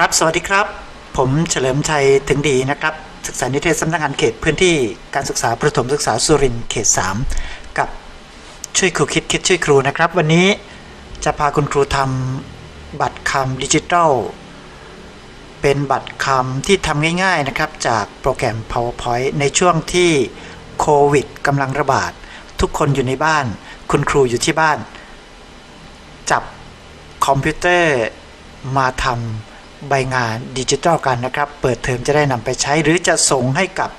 ครับ สวัสดีครับ ผมเฉลิมชัยถึงดีนะครับ ศึกษานิเทศสำนักงานเขตพื้นที่การศึกษาประถมศึกษาสุรินทร์เขต 3 กับช่วยครูคิดคิดช่วยครูนะครับ วันนี้จะพาคุณครูทำบัตรคำดิจิทัล เป็นบัตรคำที่ทำง่ายๆนะครับ จากโปรแกรม PowerPoint ในช่วงที่โควิดกำลังระบาด ทุกคนอยู่ในบ้าน คุณครูอยู่ที่บ้าน จับคอมพิวเตอร์มาทำ ใบงานดิจิทัลกันนะครับ เปิดเทอมจะได้นำไปใช้ หรือจะส่งให้กับ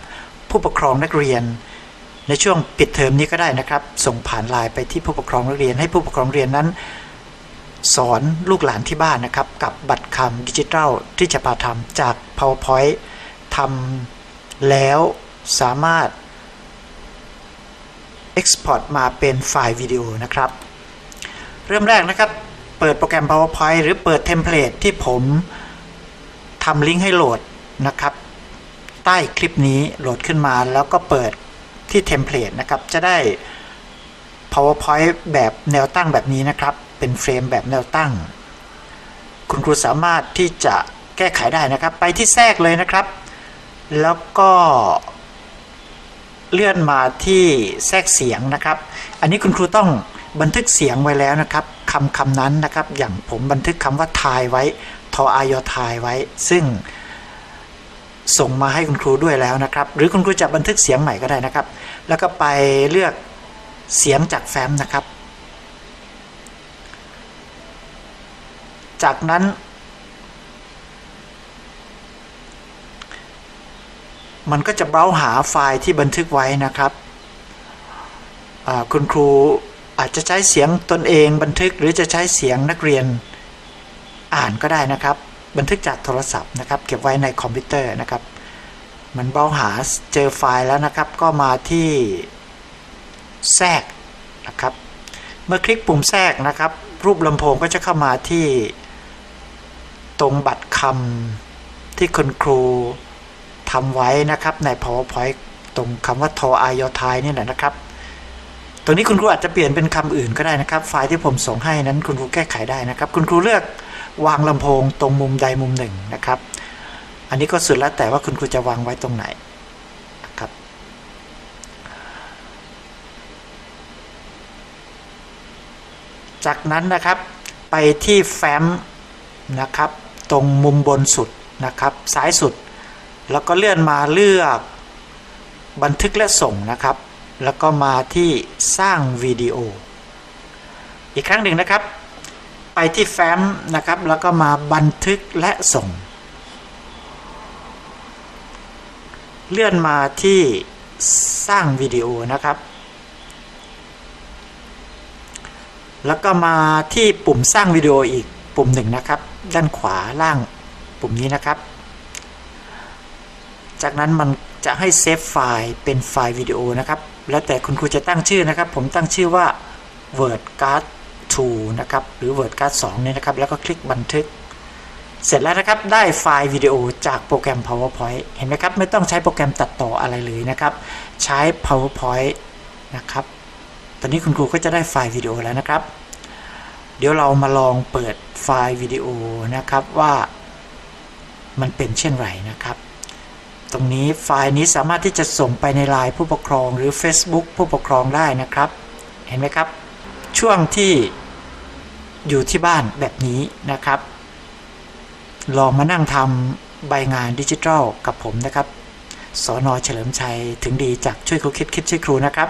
ผู้ปกครองนักเรียน ในช่วงปิดเทอมนี้ก็ได้นะครับ ส่งผ่านไลน์ไปที่ผู้ปกครองนักเรียน ให้ผู้ปกครองเรียนนั้น สอนลูกหลานที่บ้านนะครับ กับบัตรคำดิจิทัลที่จะพาทำจาก PowerPoint ทำแล้วสามารถ Export มาเป็นไฟล์วิดีโอนะครับ เริ่มแรกนะครับ เปิดโปรแกรม PowerPoint หรือเปิดเทมเพลตที่ผม ทำลิงก์ให้โหลดนะครับ ใต้คลิปนี้โหลดขึ้นมาแล้วก็เปิดที่เทมเพลตนะครับ จะได้ PowerPoint แบบแนวตั้งแบบนี้นะครับ เป็นเฟรมแบบแนวตั้ง คุณครูสามารถที่จะแก้ไขได้นะครับ ไปที่แทรกเลยนะครับ แล้วก็เลื่อนมาที่แทรกเสียงนะครับ อันนี้คุณครูต้องบันทึกเสียงไว้แล้วนะครับคำคำนั้นนะครับ อย่างผมบันทึกคำว่าทายไว้ ทออายอทายไว้ ซึ่งส่งมาให้คุณครูด้วยแล้วนะครับ หรือคุณครูจะบันทึกเสียงใหม่ก็ได้นะครับ แล้วก็ไปเลือกเสียงจากแฟ้มนะครับ จากนั้น มันก็จะเบ้าหาไฟล์ที่บันทึกไว้นะครับ คุณครูอาจจะใช้เสียงตนเองบันทึกหรือจะใช้เสียงนักเรียน อ่านก็ได้นะครับ บันทึกจากโทรศัพท์นะครับ เก็บไว้ในคอมพิวเตอร์นะครับมันเบ้าหาเจอไฟล์แล้วนะครับ ก็มาที่แทรกนะครับ เมื่อคลิกปุ่มแทรกนะครับ รูปลำโพงก็จะเข้ามาที่ตรงบัตรคำที่คุณครูทำไว้นะครับใน PowerPoint ตรงคำว่าทออายอทายนี่แหละนะครับ ตรงนี้คุณครูอาจจะเปลี่ยนเป็นคำอื่นก็ได้นะครับ ไฟล์ที่ผมส่งให้นั้นคุณครูแก้ไขได้นะครับ คุณครูเลือก วางลำโพงตรงมุมใดมุมหนึ่งนะครับ อันนี้ก็สุดแล้วแต่ว่าคุณครูจะวางไว้ตรงไหนนะครับ จากนั้นนะครับไปที่แฟ้มนะครับ ตรงมุมบนสุดนะครับ ซ้ายสุด แล้วก็เลื่อนมาเลือกบันทึกและส่งนะครับ แล้วก็มาที่สร้างวิดีโอ อีกครั้งหนึ่งนะครับ ไปที่แฟ้มนะครับ แล้วก็มาบันทึกและส่ง เลื่อนมาที่สร้างวิดีโอนะครับ แล้วก็มาที่ปุ่มสร้างวิดีโออีกปุ่มหนึ่งนะครับ ด้านขวาล่างปุ่มนี้นะครับ จากนั้นมันจะให้เซฟไฟล์เป็นไฟล์วิดีโอนะครับ แล้วแต่คุณครูจะตั้งชื่อนะครับ ผมตั้งชื่อว่า WordCard 2นะครับ หรือ WordCard 2เนี่ยนะครับ แล้วก็คลิกบันทึก เสร็จแล้วนะครับ ได้ไฟล์วิดีโอจากโปรแกรม PowerPoint เห็นไหมครับ ไม่ต้องใช้โปรแกรมตัดต่ออะไรเลยนะครับ ใช้ PowerPoint นะครับ ตอนนี้คุณครูก็จะได้ไฟล์วิดีโอแล้วนะครับ เดี๋ยวเรามาลองเปิดไฟล์วิดีโอนะครับว่ามันเป็นเช่นไรนะครับ ตรงนี้ไฟล์นี้สามารถที่จะส่งไปในไลน์ผู้ปกครองหรือ Facebook ผู้ปกครองได้นะครับ เห็นไหมครับ ช่วงที่อยู่ที่บ้านแบบนี้นะครับ ลองมานั่งทำใบงานดิจิทัลกับผมนะครับสอนอเฉลิมชัยถึงดีจากช่วยครูคิดคิดช่วยครูนะครับ